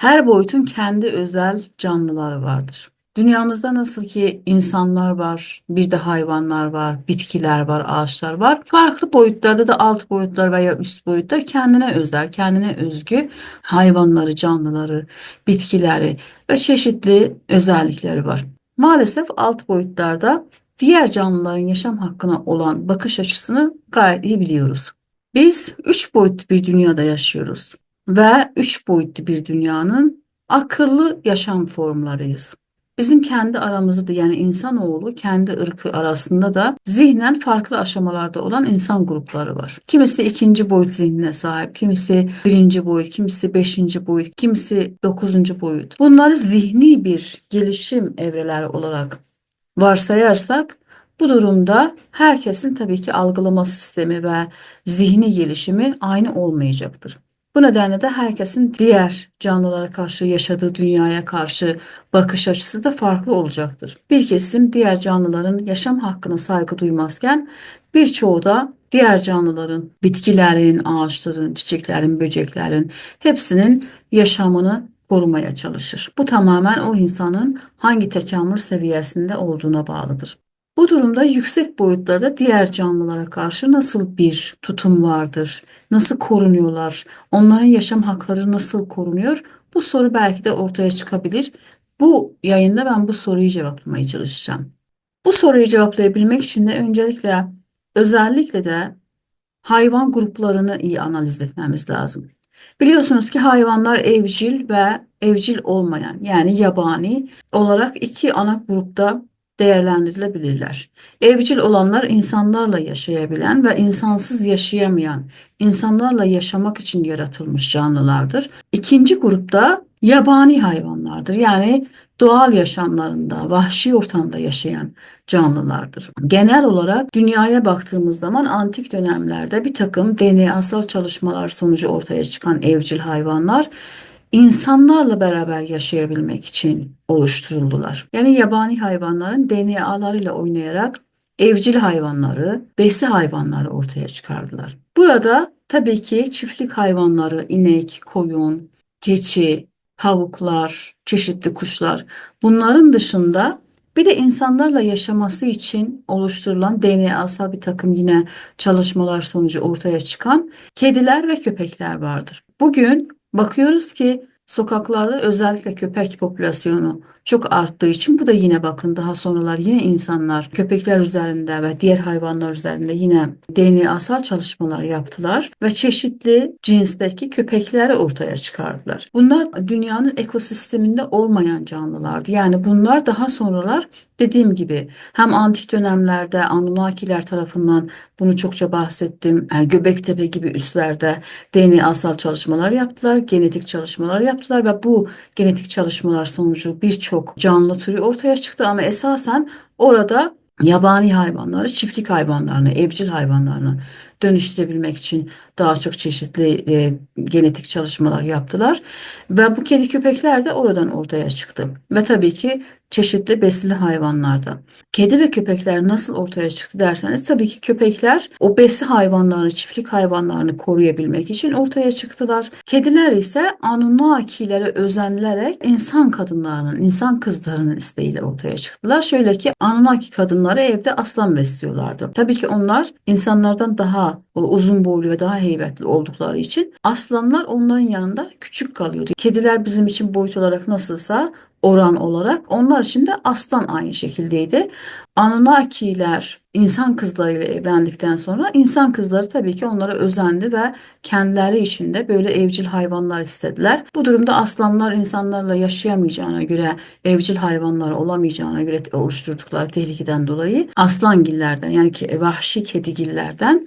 Her boyutun kendi özel canlıları vardır. Dünyamızda nasıl ki insanlar var, bir de hayvanlar var, bitkiler var, ağaçlar var. Farklı boyutlarda da alt boyutlar veya üst boyutlar kendine özel, kendine özgü hayvanları, canlıları, bitkileri ve çeşitli özellikleri var. Maalesef alt boyutlarda diğer canlıların yaşam hakkına olan bakış açısını gayet iyi biliyoruz. Biz üç boyutlu bir dünyada yaşıyoruz ve üç boyutlu bir dünyanın akıllı yaşam formlarıyız. Bizim kendi aramızda yani insanoğlu kendi ırkı arasında da zihnen farklı aşamalarda olan insan grupları var. Kimisi ikinci boyut zihnine sahip, kimisi birinci boyut, kimisi beşinci boyut, kimisi dokuzuncu boyut. Bunları zihni bir gelişim evreleri olarak varsayarsak bu durumda herkesin tabii ki algılama sistemi ve zihni gelişimi aynı olmayacaktır. Bu nedenle de herkesin diğer canlılara karşı yaşadığı dünyaya karşı bakış açısı da farklı olacaktır. Bir kesim diğer canlıların yaşam hakkına saygı duymazken birçoğu da diğer canlıların, bitkilerin, ağaçların, çiçeklerin, böceklerin hepsinin yaşamını korumaya çalışır. Bu tamamen o insanın hangi tekamül seviyesinde olduğuna bağlıdır. Bu durumda yüksek boyutlarda diğer canlılara karşı nasıl bir tutum vardır? Nasıl korunuyorlar? Onların yaşam hakları nasıl korunuyor? Bu soru belki de ortaya çıkabilir. Bu yayında ben bu soruyu cevaplamaya çalışacağım. Bu soruyu cevaplayabilmek için de öncelikle özellikle de hayvan gruplarını iyi analiz etmemiz lazım. Biliyorsunuz ki hayvanlar evcil ve evcil olmayan yani yabani olarak iki ana grupta değerlendirilebilirler. Evcil olanlar insanlarla yaşayabilen ve insansız yaşayamayan, insanlarla yaşamak için yaratılmış canlılardır. İkinci grupta yabani hayvanlardır. Yani doğal yaşamlarında, vahşi ortamda yaşayan canlılardır. Genel olarak dünyaya baktığımız zaman antik dönemlerde bir takım DNA'sal çalışmalar sonucu ortaya çıkan evcil hayvanlar insanlarla beraber yaşayabilmek için oluşturuldular. Yani yabani hayvanların DNA'larıyla oynayarak evcil hayvanları, besi hayvanları ortaya çıkardılar. Burada tabii ki çiftlik hayvanları, inek, koyun, keçi, tavuklar, çeşitli kuşlar bunların dışında bir de insanlarla yaşaması için oluşturulan DNA'sal bir takım yine çalışmalar sonucu ortaya çıkan kediler ve köpekler vardır. Bugün bakıyoruz ki sokaklarda özellikle köpek popülasyonu çok arttığı için bu da yine bakın daha sonralar yine insanlar köpekler üzerinde ve diğer hayvanlar üzerinde yine DNA'sal çalışmalar yaptılar ve çeşitli cinsteki köpekleri ortaya çıkardılar. Bunlar dünyanın ekosisteminde olmayan canlılardı. Yani bunlar daha sonralar dediğim gibi hem antik dönemlerde Anunnakiler tarafından bunu çokça bahsettim. Yani Göbektepe gibi üslerde DNA'sal çalışmalar yaptılar, genetik çalışmalar yaptılar ve bu genetik çalışmalar sonucu birçok canlı türü ortaya çıktı ama esasen orada yabani hayvanları çiftlik hayvanlarını, evcil hayvanlarını dönüştürebilmek için daha çok çeşitli e, genetik çalışmalar yaptılar. Ve bu kedi köpekler de oradan ortaya çıktı. Ve tabii ki çeşitli besili hayvanlarda. Kedi ve köpekler nasıl ortaya çıktı derseniz tabii ki köpekler o besi hayvanlarını, çiftlik hayvanlarını koruyabilmek için ortaya çıktılar. Kediler ise Anunnakilere özenilerek insan kadınlarının, insan kızlarının isteğiyle ortaya çıktılar. Şöyle ki Anunnaki kadınları evde aslan besliyorlardı. Tabii ki onlar insanlardan daha uzun boylu ve daha heybetli oldukları için aslanlar onların yanında küçük kalıyordu. Kediler bizim için boyut olarak nasılsa oran olarak onlar için de aslan aynı şekildeydi. Anunnakiler insan kızlarıyla evlendikten sonra insan kızları tabii ki onlara özendi ve kendileri için de böyle evcil hayvanlar istediler. Bu durumda aslanlar insanlarla yaşayamayacağına göre evcil hayvanlar olamayacağına göre oluşturdukları tehlikeden dolayı aslangillerden yani ki vahşi kedigillerden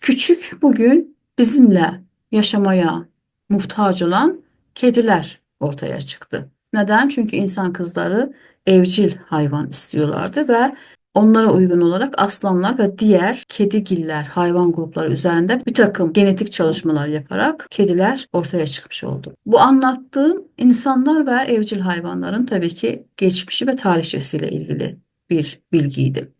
küçük bugün bizimle yaşamaya muhtaç olan kediler ortaya çıktı. Neden? Çünkü insan kızları evcil hayvan istiyorlardı ve onlara uygun olarak aslanlar ve diğer kedigiller hayvan grupları üzerinde bir takım genetik çalışmalar yaparak kediler ortaya çıkmış oldu. Bu anlattığım insanlar ve evcil hayvanların tabii ki geçmişi ve tarihçesiyle ilgili bir bilgiydi.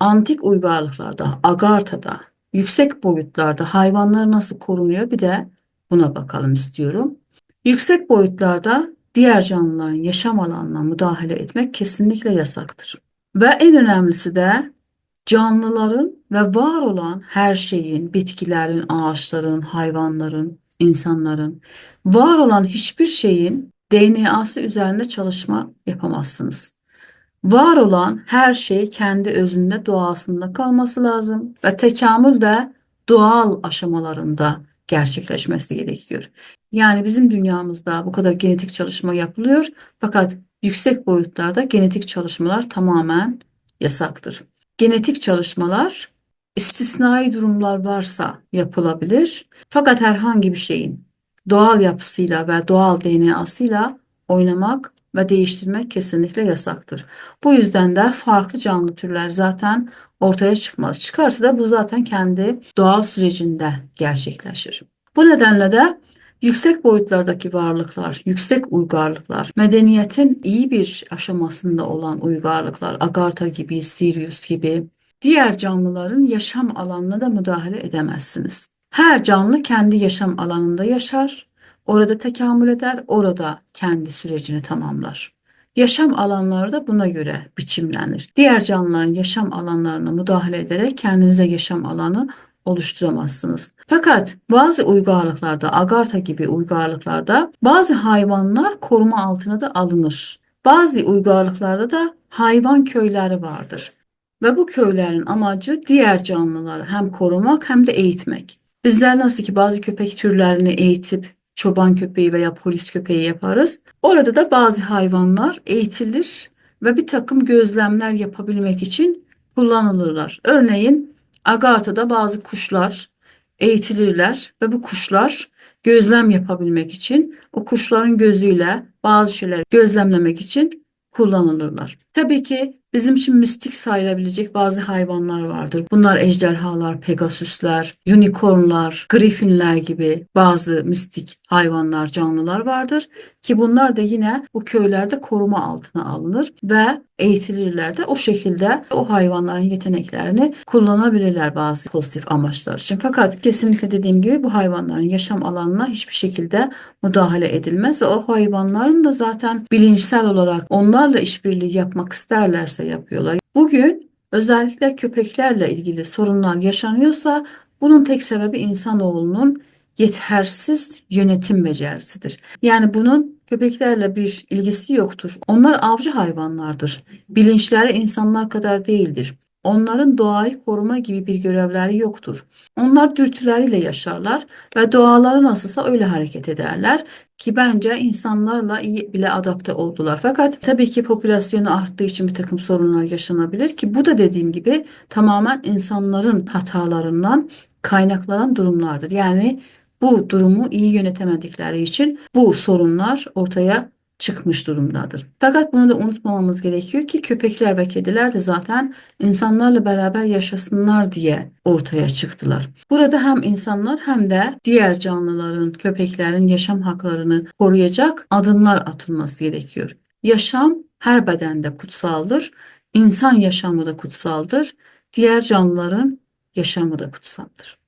Antik uygarlıklarda, Agartha'da, yüksek boyutlarda hayvanlar nasıl korunuyor bir de buna bakalım istiyorum. Yüksek boyutlarda diğer canlıların yaşam alanına müdahale etmek kesinlikle yasaktır. Ve en önemlisi de canlıların ve var olan her şeyin, bitkilerin, ağaçların, hayvanların, insanların, var olan hiçbir şeyin DNA'sı üzerinde çalışma yapamazsınız. Var olan her şey kendi özünde doğasında kalması lazım ve tekamül de doğal aşamalarında gerçekleşmesi gerekiyor. Yani bizim dünyamızda bu kadar genetik çalışma yapılıyor fakat yüksek boyutlarda genetik çalışmalar tamamen yasaktır. Genetik çalışmalar istisnai durumlar varsa yapılabilir fakat herhangi bir şeyin doğal yapısıyla ve doğal DNA'sıyla oynamak ve değiştirmek kesinlikle yasaktır. Bu yüzden de farklı canlı türler zaten ortaya çıkmaz. Çıkarsa da bu zaten kendi doğal sürecinde gerçekleşir. Bu nedenle de yüksek boyutlardaki varlıklar, yüksek uygarlıklar, medeniyetin iyi bir aşamasında olan uygarlıklar, Agartha gibi, Sirius gibi diğer canlıların yaşam alanına da müdahale edemezsiniz. Her canlı kendi yaşam alanında yaşar, orada tekamül eder, orada kendi sürecini tamamlar. Yaşam alanları da buna göre biçimlenir. Diğer canlıların yaşam alanlarına müdahale ederek kendinize yaşam alanı oluşturamazsınız. Fakat bazı uygarlıklarda, Agartha gibi uygarlıklarda bazı hayvanlar koruma altına da alınır. Bazı uygarlıklarda da hayvan köyleri vardır. Ve bu köylerin amacı diğer canlıları hem korumak hem de eğitmek. Bizler nasıl ki bazı köpek türlerini eğitip çoban köpeği veya polis köpeği yaparız. Orada da bazı hayvanlar eğitilir ve bir takım gözlemler yapabilmek için kullanılırlar. Örneğin Agartha'da bazı kuşlar eğitilirler ve bu kuşlar gözlem yapabilmek için o kuşların gözüyle bazı şeyler gözlemlemek için kullanılırlar. Tabii ki bizim için mistik sayılabilecek bazı hayvanlar vardır. Bunlar ejderhalar, pegasuslar, unicornlar, griffinler gibi bazı mistik hayvanlar, canlılar vardır ki bunlar da yine bu köylerde koruma altına alınır ve eğitilirler de o şekilde o hayvanların yeteneklerini kullanabilirler bazı pozitif amaçlar için. Fakat kesinlikle dediğim gibi bu hayvanların yaşam alanına hiçbir şekilde müdahale edilmez ve o hayvanların da zaten bilinçsel olarak onlarla işbirliği yapmak isterlerse yapıyorlar. Bugün özellikle köpeklerle ilgili sorunlar yaşanıyorsa bunun tek sebebi insanoğlunun yetersiz yönetim becerisidir. Yani bunun köpeklerle bir ilgisi yoktur. Onlar avcı hayvanlardır. Bilinçleri insanlar kadar değildir. Onların doğayı koruma gibi bir görevleri yoktur. Onlar dürtüleriyle yaşarlar ve doğaları nasılsa öyle hareket ederler ki bence insanlarla iyi bile adapte oldular. Fakat tabii ki popülasyonu arttığı için bir takım sorunlar yaşanabilir ki bu da dediğim gibi tamamen insanların hatalarından kaynaklanan durumlardır. Yani bu durumu iyi yönetemedikleri için bu sorunlar ortaya çıkmış durumdadır. Fakat bunu da unutmamamız gerekiyor ki köpekler ve kediler de zaten insanlarla beraber yaşasınlar diye ortaya çıktılar. Burada hem insanlar hem de diğer canlıların, köpeklerin yaşam haklarını koruyacak adımlar atılması gerekiyor. Yaşam her bedende kutsaldır. İnsan yaşamı da kutsaldır. Diğer canlıların yaşamı da kutsaldır.